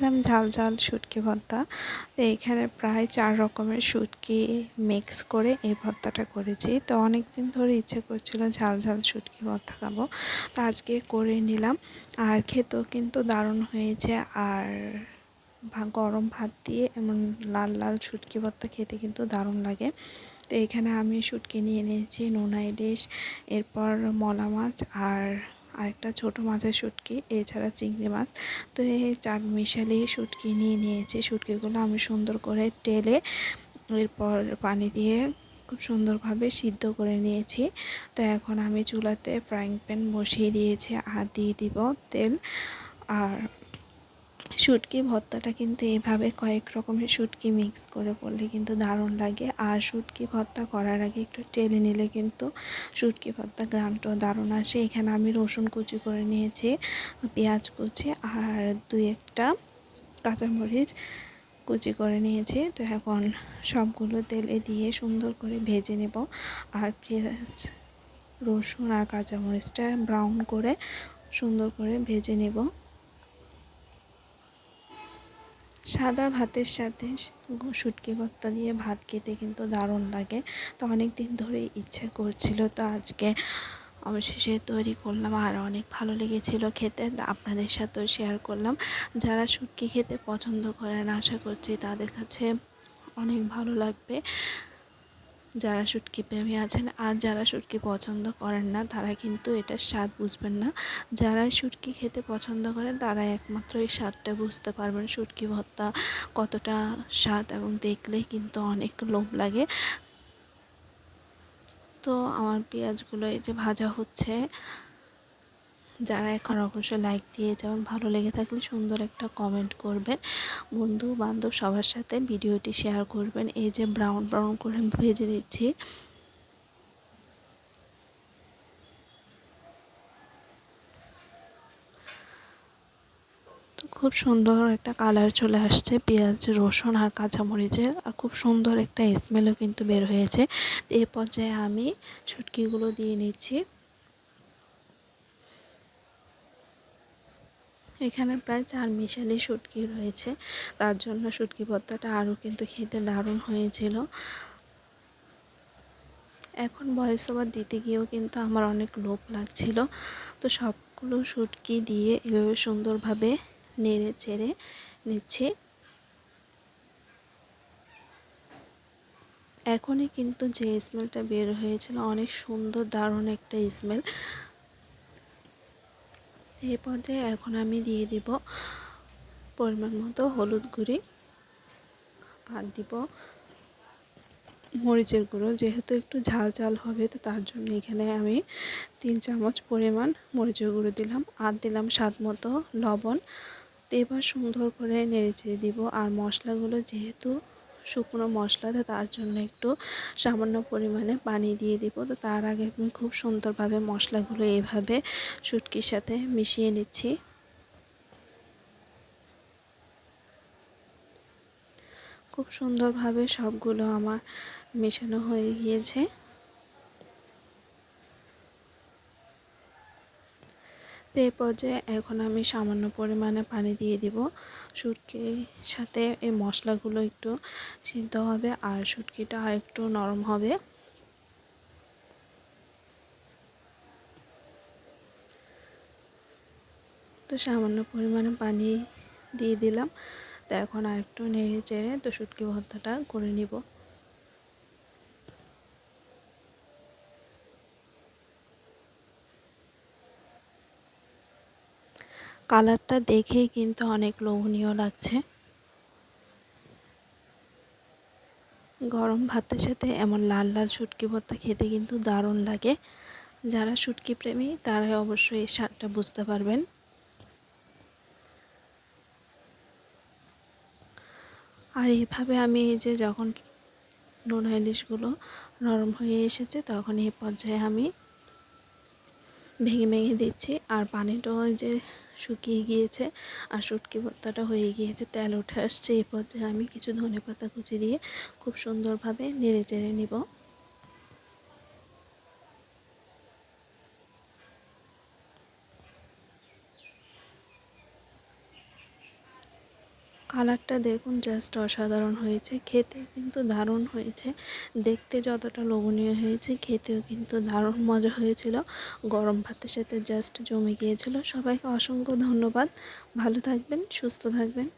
করেছিলাম ঝাল ঝাল শুটকি ভর্তা। তো এখানে প্রায় চার রকমের শুটকি মিক্স করে এই ভর্তাটা করেছি। তো অনেক দিন ধরে ইচ্ছে করছিল ঝাল ঝাল শুটকি ভর্তা খাব। তো আজকে করে নিলাম। আর খেতেও কিন্তু দারুণ হয়েছে। আর গরম ভাত দিয়ে এমন লাল লাল শুটকি ভর্তা খেতে কিন্তু দারুণ লাগে। তো এখানে আমি শুটকি নিয়ে নিয়েছি, নোনা ইলিশ, এরপর মলা মাছ আর আরেকটা ছোট মাছের শুটকি, এছাড়া চিংড়ি মাছ। তো এই চার মিশালি শুটকি নিয়ে নিয়েছি। শুটকিগুলো আমি সুন্দর করে টেলে এরপর পানি দিয়ে খুব সুন্দরভাবে সিদ্ধ করে নিয়েছি। তো এখন আমি চুলাতে ফ্রাইং প্যান বসিয়ে দিয়েছি। আর দিয়ে দিব তেল। আর শুটকি ভর্তাটা কিন্তু এভাবে কয়েক রকমের শুটকি মিক্স করে পড়লে কিন্তু দারুণ লাগে। আর শুটকি ভর্তা করার আগে একটু টেলে নিলে কিন্তু শুটকি ভর্তা গ্রামটাও দারুণ আসে। এখানে আমি রসুন কুচি করে নিয়েছি, পেঁয়াজ কুচি আর দুই একটা কাঁচামরিচ কুচি করে নিয়েছি। তো এখন সবগুলো তেলে দিয়ে সুন্দর করে ভেজে নেব। আর পেঁয়াজ, রসুন আর কাঁচামরিচটা ব্রাউন করে সুন্দর করে ভেজে নেব। সাদা ভাতের সাথে শুটকি ভর্তা দিয়ে ভাত খেতে কিন্তু দারুণ লাগে। তো অনেক দিন ধরেই ইচ্ছে করছিল, তো আজকে অবশেষে তৈরি করলাম আর অনেক ভালো লেগেছিল খেতে। আপনাদের সাথেও শেয়ার করলাম। যারা শুটকি খেতে পছন্দ করেন, আশা করছি তাদের কাছে অনেক ভালো লাগবে। যারা শুটকি প্রেমী আছেন আর যারা শুটকি পছন্দ করেন না, তারা কিন্তু এটার স্বাদ বুঝবেন না। যারা শুটকি খেতে পছন্দ করেন, তারা একমাত্র এই স্বাদটা বুঝতে পারবেন শুটকি ভর্তা কতটা স্বাদ এবং দেখলেই কিন্তু অনেক লোভ লাগে। তো আমার পেঁয়াজগুলো এই যে ভাজা হচ্ছে যারা এখন অবশ্যই লাইক দিয়ে যেমন ভালো লেগে থাকলে সুন্দর একটা কমেন্ট করবেন। বন্ধু, বান্ধব সবার সাথে ভিডিওটি শেয়ার করবেন। এই যে ব্রাউন ব্রাউন করে ভেজে নিচ্ছি। খুব সুন্দর একটা কালার চলে আসছে, পেঁয়াজ, রসুন আর কাঁচামরিচের। আর খুব সুন্দর একটা স্মেলও কিন্তু বের হয়েছে। এ পর্যায়ে আমি শুটকিগুলো দিয়ে নিচ্ছি। এখানে প্রায় চার মিশালি শুটকি রয়েছে। তার জন্য শুটকি ভর্তাটা আরও কিন্তু খেতে দারুণ হয়েছিল। এখন ভয়েস ওভার দিতে গিয়েও কিন্তু আমার অনেক লোভ লাগছিল। তো সবগুলো শুটকি দিয়ে এভাবে সুন্দরভাবে নেড়ে চেড়ে নিচ্ছি। এখনই কিন্তু যে স্মেলটা বের হয়েছিল, অনেক সুন্দর, দারুণ একটা স্মেল এই পর্যায়ে এখন আমি দিয়ে দিব পরিমাণ মতো হলুদ গুঁড়ি আর দিব মরিচের গুঁড়ো। যেহেতু একটু ঝাল ঝাল হবে, তো তার জন্য এখানে আমি তিন চামচ পরিমাণ মরিচের গুঁড়ো দিলাম আর দিলাম স্বাদ মতো লবণ। তো এবার সুন্দর করে নেড়ে চেড়ে দিব। আর মশলাগুলো যেহেতু শুকনো মশলাতে তার জন্য একটু সামান্য পরিমাণে পানি দিয়ে দিব। তো তার আগে আমি খুব সুন্দরভাবে মশলাগুলো এভাবে শুটকির সাথে মিশিয়ে নিচ্ছি। খুব সুন্দরভাবে সবগুলো আমার মেশানো হয়ে গিয়েছে। তো এই পর্যায়ে এখন আমি সামান্য পরিমাণে পানি দিয়ে দিব। শুটকির সাথে এই মশলাগুলো একটু সিদ্ধ হবে আর শুটকিটা একটু নরম হবে। তো সামান্য পরিমাণে পানি দিয়ে দিলাম। তো এখন আর একটু নেড়ে চেড়ে তো শুটকি ভর্তাটা করে নিব। কালারটা দেখেই কিন্তু অনেক লোভনীয় লাগছে। গরম ভাতের সাথে এমন লাল লাল শুটকি ভর্তা খেতে কিন্তু দারুণ লাগে। যারা শুটকি প্রেমী, তারাই অবশ্যই এই স্বাদটা বুঝতে পারবেন। আর এইভাবে আমি এই যে যখন নোনা ইলিশগুলো নরম হয়ে এসেছে তখন এই পর্যায়ে আমি ভেঙে ভেঙে দিচ্ছি। আর পানিটাও যে শুকিয়ে গিয়েছে আর শুটকি ভর্তাটা হয়ে গিয়েছে। তেল উঠে আসছে এই পর্যায়ে আমি কিছু ধনে পাতা কুচি দিয়ে খুব সুন্দরভাবে নেড়ে চেড়ে নিব। কালারটা দেখুন জাস্ট অসাধারণ হয়েছে। খেতে কিন্তু দারুণ হয়েছে। দেখতে যতটা লোভনীয় হয়েছে, খেতেও কিন্তু দারুণ মজা হয়েছিল। গরম ভাতের সাথে জাস্ট জমে গিয়েছিল। সবাইকে অসংখ্য ধন্যবাদ। ভালো থাকবেন, সুস্থ থাকবেন।